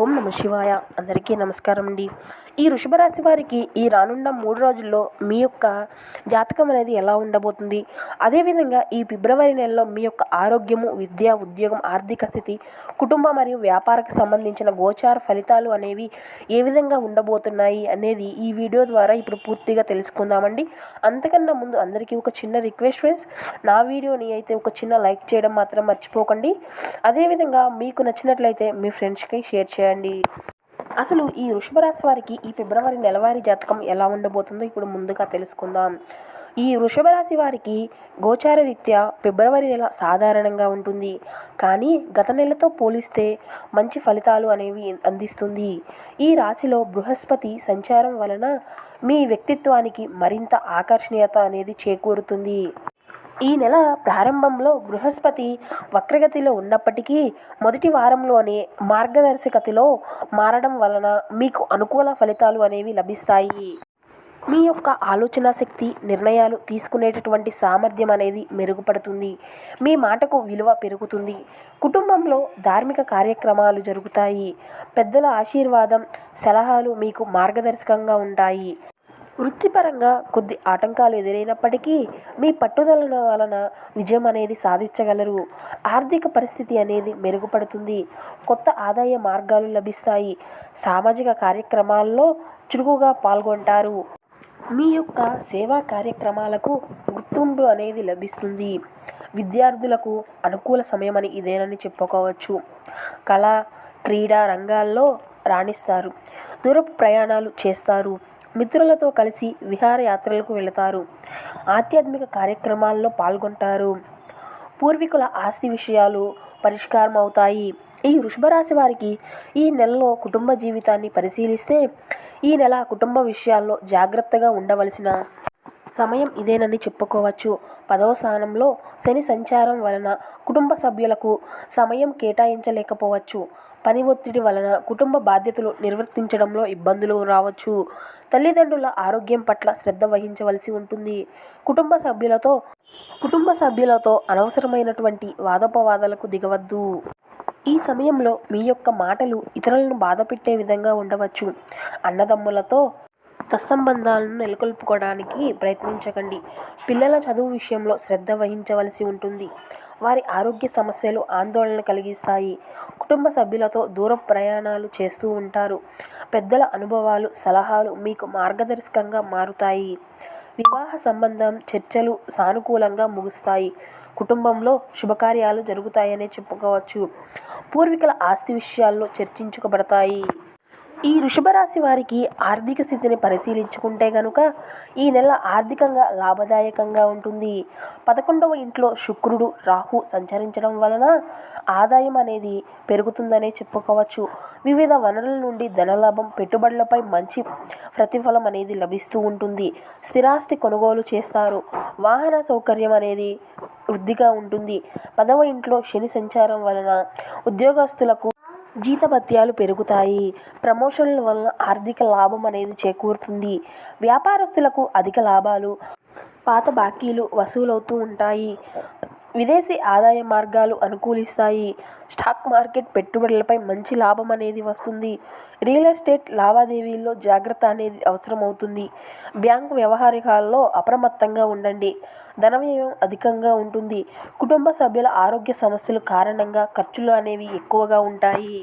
ఓం నమ శివాయ. అందరికీ నమస్కారం అండి. ఈ వృషభ రాశి వారికి ఈ రానున్న మూడు రోజుల్లో మీ యొక్క జాతకం అనేది ఎలా ఉండబోతుంది? అదేవిధంగా ఈ ఫిబ్రవరి నెలలో మీ యొక్క ఆరోగ్యము విద్య ఉద్యోగం ఆర్థిక స్థితి కుటుంబ మరియు వ్యాపారకు సంబంధించిన గోచార ఫలితాలు అనేవి ఏ విధంగా ఉండబోతున్నాయి అనేది ఈ వీడియో ద్వారా ఇప్పుడు పూర్తిగా తెలుసుకుందామండి. అంతకన్నా ముందు అందరికీ ఒక చిన్న రిక్వెస్ట్ ఫ్రెండ్స్ నా వీడియోని అయితే ఒక చిన్న లైక్ చేయడం మాత్రం మర్చిపోకండి. అదేవిధంగా మీకు నచ్చినట్లయితే మీ ఫ్రెండ్స్కి షేర్ చేయండి. అసలు ఈ వృషభరాశి వారికి ఈ ఫిబ్రవరి నెలవారీ జాతకం ఎలా ఉండబోతుందో ఇప్పుడు ముందుగా తెలుసుకుందాం. ఈ వృషభ రాశి వారికి గోచార రీత్యా ఫిబ్రవరి నెల సాధారణంగా ఉంటుంది. కానీ గత నెలతో పోలిస్తే మంచి ఫలితాలు అనేవి అందిస్తుంది. ఈ రాశిలో బృహస్పతి సంచారం వలన మీ వ్యక్తిత్వానికి మరింత ఆకర్షణీయత అనేది చేకూరుతుంది. ఈ నెల ప్రారంభంలో బృహస్పతి వక్రగతిలో ఉన్నప్పటికీ మొదటి వారంలోనే మార్గదర్శకతిలో మారడం వలన మీకు అనుకూల ఫలితాలు అనేవి లభిస్తాయి. మీ యొక్క ఆలోచన శక్తి నిర్ణయాలు తీసుకునేటటువంటి సామర్థ్యం అనేది మెరుగుపడుతుంది. మీ మాటకు విలువ పెరుగుతుంది. కుటుంబంలో ధార్మిక కార్యక్రమాలు జరుగుతాయి. పెద్దల ఆశీర్వాదం సలహాలు మీకు మార్గదర్శకంగా ఉంటాయి. వృత్తిపరంగా కొద్ది ఆటంకాలు ఎదురైనప్పటికీ మీ పట్టుదల వలన విజయం అనేది సాధించగలరు. ఆర్థిక పరిస్థితి అనేది మెరుగుపడుతుంది. కొత్త ఆదాయ మార్గాలు లభిస్తాయి. సామాజిక కార్యక్రమాల్లో చురుకుగా పాల్గొంటారు. మీ యొక్క సేవా కార్యక్రమాలకు గుర్తింపు అనేది లభిస్తుంది. విద్యార్థులకు అనుకూల సమయం అని ఇదేనని చెప్పుకోవచ్చు. కళ క్రీడా రంగాల్లో రాణిస్తారు. దూరపు ప్రయాణాలు చేస్తారు. మిత్రులతో కలిసి విహారయాత్రలకు వెళతారు. ఆధ్యాత్మిక కార్యక్రమాల్లో పాల్గొంటారు. పూర్వీకుల ఆస్తి విషయాలు పరిష్కారం అవుతాయి ఈ వృషభరాశి వారికి ఈ నెలలో కుటుంబ జీవితాన్ని పరిశీలిస్తే ఈ నెల కుటుంబ విషయాల్లో జాగ్రత్తగా ఉండవలసిన సమయం ఇదేనని చెప్పుకోవచ్చు. పదవ స్థానంలో శని సంచారం వలన కుటుంబ సభ్యులకు సమయం కేటాయించలేకపోవచ్చు. పని ఒత్తిడి వలన కుటుంబ బాధ్యతలు నిర్వర్తించడంలో ఇబ్బందులు రావచ్చు. తల్లిదండ్రుల ఆరోగ్యం పట్ల శ్రద్ధ వహించవలసి ఉంటుంది. కుటుంబ సభ్యులతో కుటుంబ సభ్యులతో అనవసరమైనటువంటి వాదోపవాదాలకు దిగవద్దు. ఈ సమయంలో మీ యొక్క మాటలు ఇతరులను బాధపెట్టే విధంగా ఉండవచ్చు. అన్నదమ్ములతో సత్సంబంధాలను నెలకొల్పుకోవడానికి ప్రయత్నించకండి. పిల్లల చదువు విషయంలో శ్రద్ధ వహించవలసి ఉంటుంది. వారి ఆరోగ్య సమస్యలు ఆందోళన కలిగిస్తాయి. కుటుంబ సభ్యులతో దూర ప్రయాణాలు చేస్తూ ఉంటారు. పెద్దల అనుభవాలు సలహాలు మీకు మార్గదర్శకంగా మారుతాయి. వివాహ సంబంధం చర్చలు సానుకూలంగా ముగుస్తాయి. కుటుంబంలో శుభకార్యాలు జరుగుతాయనే చెప్పుకోవచ్చు. పూర్వీకుల ఆస్తి విషయాల్లో చర్చించుకోబడతాయి. ఈ వృషభ రాశి వారికి ఆర్థిక స్థితిని పరిశీలించుకుంటే గనుక ఈ నెల ఆర్థికంగా లాభదాయకంగా ఉంటుంది. పదకొండవ ఇంట్లో శుక్రుడు రాహు సంచరించడం వలన ఆదాయం అనేది పెరుగుతుందనే చెప్పుకోవచ్చు. వివిధ వనరుల నుండి ధనలాభం పెట్టుబడులపై మంచి ప్రతిఫలం అనేది లభిస్తూ ఉంటుంది. స్థిరాస్తి కొనుగోలు చేస్తారు. వాహన సౌకర్యం అనేది వృద్ధిగా ఉంటుంది. పదవ ఇంట్లో శని సంచారం వలన ఉద్యోగస్తులకు జీతభత్యాలు పెరుగుతాయి. ప్రమోషన్ల వలన ఆర్థిక లాభం అనేది చేకూరుతుంది. వ్యాపారస్తులకు అధిక లాభాలు పాత బాకీలు వసూలవుతూ ఉంటాయి. విదేశీ ఆదాయ మార్గాలు అనుకూలిస్తాయి. స్టాక్ మార్కెట్ పెట్టుబడులపై మంచి లాభం అనేది వస్తుంది. రియల్ ఎస్టేట్ లావాదేవీల్లో జాగ్రత్త అనేది అవసరమవుతుంది. బ్యాంకు వ్యవహారికాల్లో అప్రమత్తంగా ఉండండి. ధన వ్యయం అధికంగా ఉంటుంది. కుటుంబ సభ్యుల ఆరోగ్య సమస్యలు కారణంగా ఖర్చులు అనేవి ఎక్కువగా ఉంటాయి.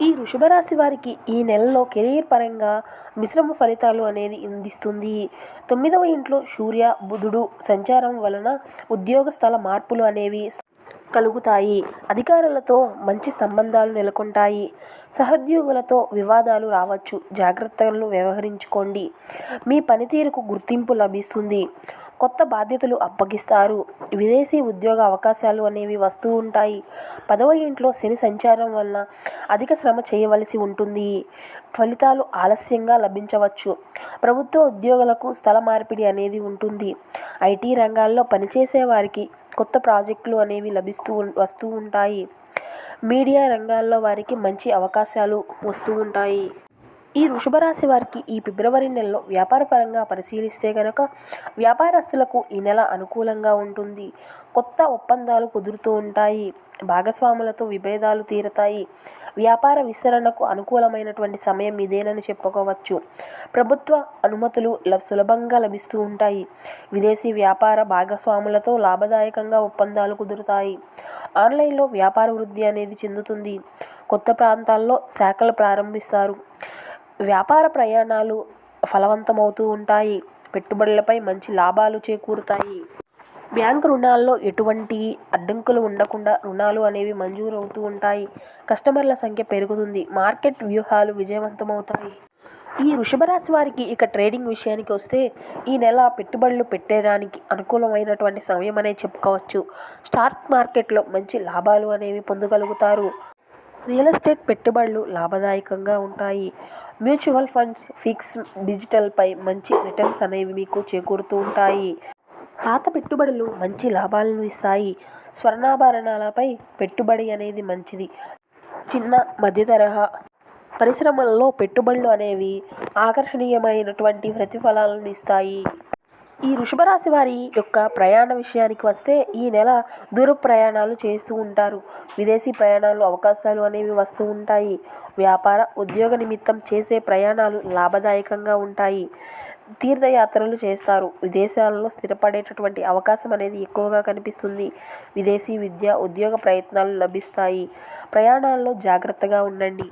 ఈ వృషభ రాశి వారికి ఈ నెలలో కెరీర్ పరంగా మిశ్రమ ఫలితాలు అనేది అందిస్తుంది. తొమ్మిదవ ఇంట్లో సూర్య బుధుడు సంచారం వలన ఉద్యోగ స్థల మార్పులు అనేవి కలుగుతాయి. అధికారులతో మంచి సంబంధాలు నెలకొంటాయి. సహోద్యోగులతో వివాదాలు రావచ్చు. జాగ్రత్తలను వ్యవహరించుకోండి. మీ పనితీరుకు గుర్తింపు లభిస్తుంది. కొత్త బాధ్యతలు అప్పగిస్తారు. విదేశీ ఉద్యోగ అవకాశాలు అనేవి వస్తూ ఉంటాయి. పదవ ఇంట్లో శని సంచారం వలన అధిక శ్రమ చేయవలసి ఉంటుంది. ఫలితాలు ఆలస్యంగా లభించవచ్చు. ప్రభుత్వ ఉద్యోగులకు స్థల మార్పిడి అనేది ఉంటుంది. ఐటీ రంగాల్లో పనిచేసే వారికి కొత్త ప్రాజెక్టులు అనేవి లభిస్తూ వస్తూ ఉంటాయి. మీడియా రంగాల్లో వారికి మంచి అవకాశాలు వస్తూ ఉంటాయి. ఈ వృషభ రాశి వారికి ఈ ఫిబ్రవరి నెలలో వ్యాపారపరంగా పరిశీలిస్తే కనుక వ్యాపారస్తులకు ఈ నెల అనుకూలంగా ఉంటుంది. కొత్త ఒప్పందాలు కుదురుతూ ఉంటాయి. భాగస్వాములతో విభేదాలు తీరతాయి. వ్యాపార విస్తరణకు అనుకూలమైనటువంటి సమయం ఇదేనని చెప్పుకోవచ్చు. ప్రభుత్వ అనుమతులు సులభంగా లభిస్తూ ఉంటాయి. విదేశీ వ్యాపార భాగస్వాములతో లాభదాయకంగా ఒప్పందాలు కుదురుతాయి. ఆన్లైన్లో వ్యాపార వృద్ధి అనేది చెందుతుంది. కొత్త ప్రాంతాల్లో శాఖలు ప్రారంభిస్తారు. వ్యాపార ప్రయాణాలు ఫలవంతమవుతూ ఉంటాయి. పెట్టుబడులపై మంచి లాభాలు చేకూరుతాయి. బ్యాంకు రుణాల్లో ఎటువంటి అడ్డంకులు ఉండకుండా రుణాలు అనేవి మంజూరు అవుతూ ఉంటాయి. కస్టమర్ల సంఖ్య పెరుగుతుంది. మార్కెట్ వ్యూహాలు విజయవంతమవుతాయి. ఈ వృషభరాశి వారికి ఇక ట్రేడింగ్ విషయానికి వస్తే ఈ నెల పెట్టుబడులు పెట్టడానికి అనుకూలమైనటువంటి సమయం అనేది చెప్పుకోవచ్చు. స్టాక్ మార్కెట్లో మంచి లాభాలు అనేవి పొందగలుగుతారు. రియల్ ఎస్టేట్ పెట్టుబడులు లాభదాయకంగా ఉంటాయి. మ్యూచువల్ ఫండ్స్ ఫిక్స్ డిజిటల్పై మంచి రిటర్న్స్ అనేవి మీకు చేకూరుతూ ఉంటాయి. పాత పెట్టుబడులు మంచి లాభాలను ఇస్తాయి. స్వర్ణాభరణాలపై పెట్టుబడి అనేది మంచిది. చిన్న మధ్య తరహా పరిశ్రమల్లో పెట్టుబడులు అనేవి ఆకర్షణీయమైనటువంటి ప్రతిఫలాలను ఇస్తాయి. ఈ వృషభరాశి వారి యొక్క ప్రయాణ విషయానికి వస్తే ఈ నెల దూర ప్రయాణాలు చేస్తూ ఉంటారు. విదేశీ ప్రయాణాలు అవకాశాలు అనేవి వస్తూ ఉంటాయి. వ్యాపార ఉద్యోగ నిమిత్తం చేసే ప్రయాణాలు లాభదాయకంగా ఉంటాయి. తీర్థయాత్రలు చేస్తారు. విదేశాలలో స్థిరపడేటటువంటి అవకాశం అనేది ఎక్కువగా కనిపిస్తుంది. విదేశీ విద్య ఉద్యోగ ప్రయత్నాలు లభిస్తాయి. ప్రయాణాల్లో జాగ్రత్తగా ఉండండి.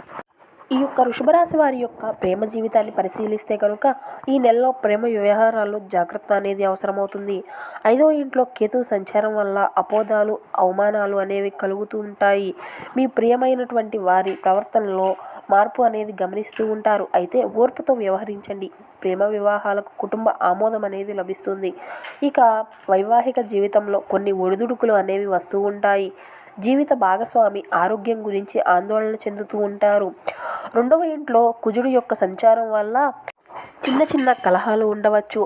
ఈ యొక్క వృషభరాశి వారి యొక్క ప్రేమ జీవితాన్ని పరిశీలిస్తే కనుక ఈ నెలలో ప్రేమ వ్యవహారాల్లో జాగ్రత్త అనేది అవసరమవుతుంది. ఐదో ఇంట్లో కేతు సంచారం వల్ల అపోదాలు అవమానాలు అనేవి కలుగుతూ ఉంటాయి. మీ ప్రియమైనటువంటి వారి ప్రవర్తనలో మార్పు అనేది గమనిస్తూ ఉంటారు. అయితే ఓర్పుతో వ్యవహరించండి. ప్రేమ వివాహాలకు కుటుంబ ఆమోదం అనేది లభిస్తుంది. ఇక వైవాహిక జీవితంలో కొన్ని ఒడిదుడుకులు అనేవి వస్తూ ఉంటాయి. జీవిత భాగస్వామి ఆరోగ్యం గురించి ఆందోళన చెందుతూ ఉంటారు. రెండవ ఇంట్లో కుజుడు యొక్క సంచారం వల్ల చిన్న చిన్న కలహాలు ఉండవచ్చు.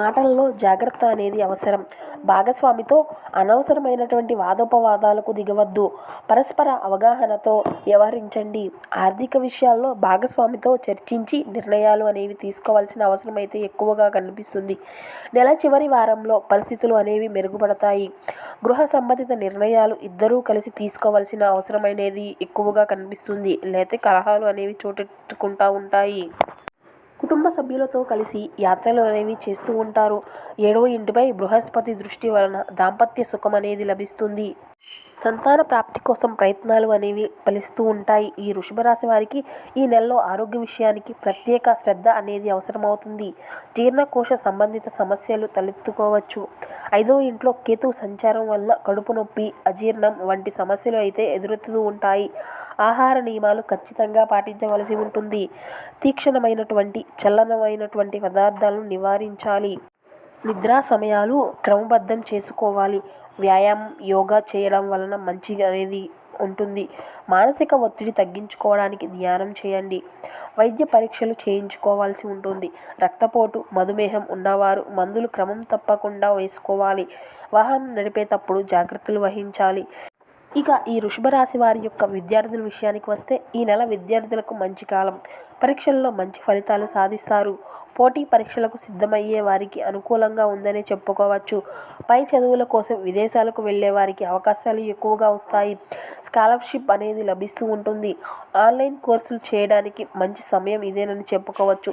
మాటలలో జాగ్రత్త అనేది అవసరం. భాగస్వామితో అనవసరమైనటువంటి వాదోపవాదాలకు దిగవద్దు. పరస్పర అవగాహనతో వ్యవహరించండి. ఆర్థిక విషయాల్లో భాగస్వామితో చర్చించి నిర్ణయాలు అనేవి తీసుకోవాల్సిన అవసరం అయితే ఎక్కువగా కనిపిస్తుంది. నెల చివరి వారంలో పరిస్థితులు అనేవి మెరుగుపడతాయి. గృహ సంబంధిత నిర్ణయాలు ఇద్దరూ కలిసి తీసుకోవాల్సిన అవసరమైనది ఎక్కువగా కనిపిస్తుంది. లేతే కలహాలు అనేవి చోటెట్టుకుంటూ ఉంటాయి. కుటుంబ సభ్యులతో కలిసి యాత్రలు అనేవి చేస్తూ ఉంటారు. ఏడో ఇంటిపై బృహస్పతి దృష్టి వలన దాంపత్య సుఖం అనేది లభిస్తుంది. సంతాన ప్రాప్తి కోసం ప్రయత్నాలు అనేవి ఫలిస్తూ ఉంటాయి. ఈ వృషభ రాశి వారికి ఈ నెలలో ఆరోగ్య విషయానికి ప్రత్యేక శ్రద్ధ అనేది అవసరమవుతుంది. జీర్ణకోశ సంబంధిత సమస్యలు తలెత్తుకోవచ్చు. ఐదో ఇంట్లో కేతు సంచారం వల్ల కడుపు నొప్పి అజీర్ణం వంటి సమస్యలు అయితే ఎదురెత్తుతూ ఉంటాయి. ఆహార నియమాలు ఖచ్చితంగా పాటించవలసి ఉంటుంది. తీక్షణమైనటువంటి చల్లనమైనటువంటి పదార్థాలను నివారించాలి. నిద్రా సమయాలు క్రమబద్ధం చేసుకోవాలి. వ్యాయామం యోగా చేయడం వలన మంచిగా అనేది ఉంటుంది. మానసిక ఒత్తిడి తగ్గించుకోవడానికి ధ్యానం చేయండి. వైద్య పరీక్షలు చేయించుకోవాల్సి ఉంటుంది. రక్తపోటు మధుమేహం ఉన్నవారు మందులు క్రమం తప్పకుండా వేసుకోవాలి. వాహనం నడిపేటప్పుడు జాగ్రత్తలు వహించాలి. ఇక ఈ వృషభ రాశి వారి యొక్క విద్యార్థుల విషయానికి వస్తే ఈ నెల విద్యార్థులకు మంచి కాలం. పరీక్షల్లో మంచి ఫలితాలు సాధిస్తారు. పోటీ పరీక్షలకు సిద్ధమయ్యే వారికి అనుకూలంగా ఉందని చెప్పుకోవచ్చు. పై చదువుల కోసం విదేశాలకు వెళ్ళే వారికి అవకాశాలు ఎక్కువగా వస్తాయి. స్కాలర్షిప్ అనేది లభిస్తూ ఉంటుంది. ఆన్లైన్ కోర్సులు చేయడానికి మంచి సమయం ఇదేనని చెప్పుకోవచ్చు.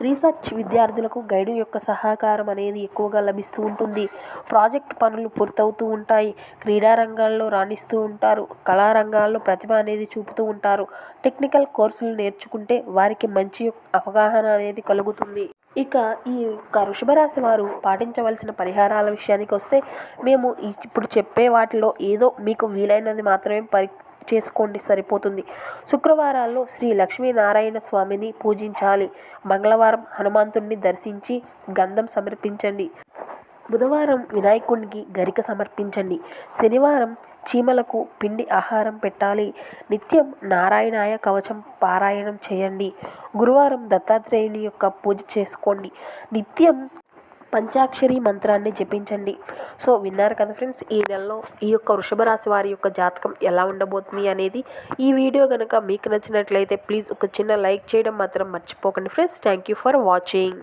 రీసెర్చ్ విద్యార్థులకు గైడు యొక్క సహకారం అనేది ఎక్కువగా లభిస్తూ ఉంటుంది. ప్రాజెక్ట్ పనులు పూర్తవుతూ ఉంటాయి. క్రీడా రంగాల్లో రాణిస్తూ ఉంటారు. కళారంగాల్లో ప్రతిభ అనేది చూపుతూ ఉంటారు. టెక్నికల్ కోర్సులు నేర్చుకుంటే వారికి మంచి అవగాహన అనేది కలుగుతుంది. ఇక ఈ యొక్క వృషభరాశి వారు పాటించవలసిన పరిహారాల విషయానికి వస్తే మేము ఇప్పుడు చెప్పే వాటిలో ఏదో మీకు వీలైనది మాత్రమే పరి చేసుకోండి సరిపోతుంది. శుక్రవారాల్లో శ్రీ లక్ష్మీనారాయణ స్వామిని పూజించాలి. మంగళవారం హనుమంతుణ్ణి దర్శించి గంధం సమర్పించండి. బుధవారం వినాయకునికి గరిక సమర్పించండి. శనివారం చీమలకు పిండి ఆహారం పెట్టాలి. నిత్యం నారాయణాయ కవచం పారాయణం చేయండి. గురువారం దత్తాత్రేయుని యొక్క పూజ చేసుకోండి. నిత్యం పంచాక్షరి మంత్రాన్ని జపించండి. సో విన్నారు కదా ఫ్రెండ్స్ ఈ నెలలో ఈ యొక్క వృషభ రాశి వారి యొక్క జాతకం ఎలా ఉండబోతుంది అనేది. ఈ వీడియో కనుక మీకు నచ్చినట్లయితే ప్లీజ్ ఒక చిన్న లైక్ చేయడం మాత్రం మర్చిపోకండి friends. Thank you for watching.